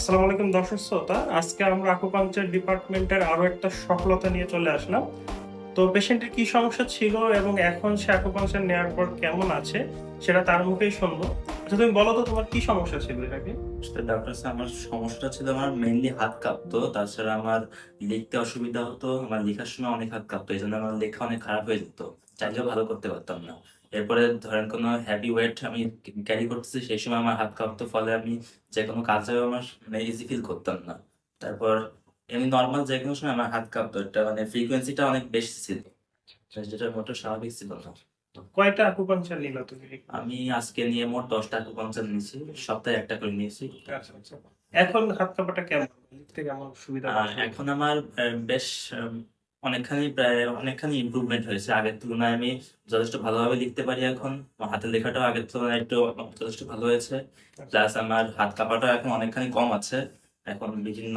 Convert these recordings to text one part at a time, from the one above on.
আসসালামু আলাইকুম দর্শক শ্রোতা। আজকে আমরা আকুপাংচার ডিপার্টমেন্টের আরও একটা সফলতা নিয়ে চলে আসলাম। তো পেশেন্টের কি সমস্যা ছিল এবং এখন সে আকুপাংচার নেওয়ার পর কেমন আছে, সেটা তার মুখেই শুনব। আচ্ছা তুমি বলো তো তোমার কি সমস্যা ছিল এটাকে? ডাক্তার স্যার আমার সমস্যাটা ছিল আমার মেইনলি হাত কাঁপতো, তাছাড়া আমার লিখতে অসুবিধা হতো, আমার লেখার সময় অনেক হাত কাঁপতো, এই জন্য আমার লেখা অনেক খারাপ হয়ে যেত। চাইলেও ভালো করতে পারতাম না। এরপরে ধরেন কোনো হ্যাভি ওয়েট আমি ক্যারি করতেছি সেই সময় আমার হাত কাঁপতো ফলে আমি যে কোনো কাজে আমার মানে ইজি ফিল করতাম না। তারপর এমনি নর্মাল যে কোনো সময় আমার হাত কাঁপতো এটা মানে ফ্রিকোয়েন্সিটা অনেক বেশি ছিল। যেটা মোটেও স্বাভাবিক ছিল না। কয়টা আকুপাংচার নিলা তুমি? আমি আজকে নিয়ে মোট দশটা পঞ্চাশ নিয়েছি সপ্তাহে একটা করে নিয়েছি। আচ্ছা আচ্ছা। এখন হাত কাঁপাটা কেমন? কেমন? সুবিধা এখন আমার বেশ অনেকখানি প্রায় অনেকখানি ইম্প্রুভমেন্ট হয়েছে। আগের তুলনায় আমি যথেষ্ট ভালোভাবে লিখতে পারি এখন। হাতে হাতের লেখাটাও আগের তুলনায় একটু যথেষ্ট ভালো হয়েছে। প্লাস আমার হাত কাঁপাটাও এখন অনেকখানি কম আছে। এখন বিভিন্ন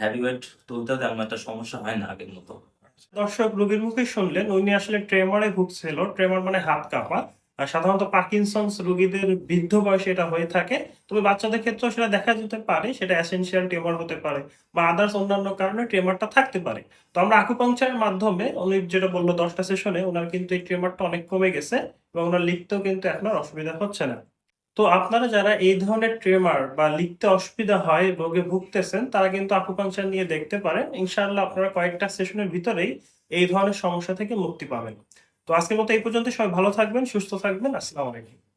হ্যাভি ওয়েট তুলতে তেমন একটা সমস্যা হয় না আগের মতো। দর্শক রোগীর মুখে শুনলেন, উনি আসলে ট্রেমারে ভুগছিল। ট্রেমার মানে হাত কাঁপা। সাধারণত পার্কিনসন্স রোগীদের বৃদ্ধ বয়সে এটা হয়ে থাকে। তবে বাচ্চাদের ক্ষেত্রেও সেটা দেখা যেতে পারে, সেটা অ্যাসেনশিয়াল ট্রেমার হতে পারে বা আদার্স অন্যান্য কারণে ট্রেমারটা থাকতে পারে। তো আমরা আকুপাংচারের মাধ্যমে উনি যেটা বলল দশটা সেশনে ওনার কিন্তু এই ট্রেমারটা অনেক কমে গেছে এবং ওনার লিখতেও কিন্তু এখন আর অসুবিধা হচ্ছে না। তো আপনারা যারা এই ধরনের ট্রেমার বা লিখতে অসুবিধা হয় রোগে ভুগতেছেন, তারা কিন্তু আকুপাংচার নিয়ে দেখতে পারেন। ইনশাআল্লাহ আপনারা কয়েকটা সেশনের ভিতরেই এই ধরনের সমস্যা থেকে মুক্তি পাবেন। তো আজকের মতো এই পর্যন্ত সবাই ভালো থাকবেন সুস্থ থাকবেন। আসসালামু আলাইকুম।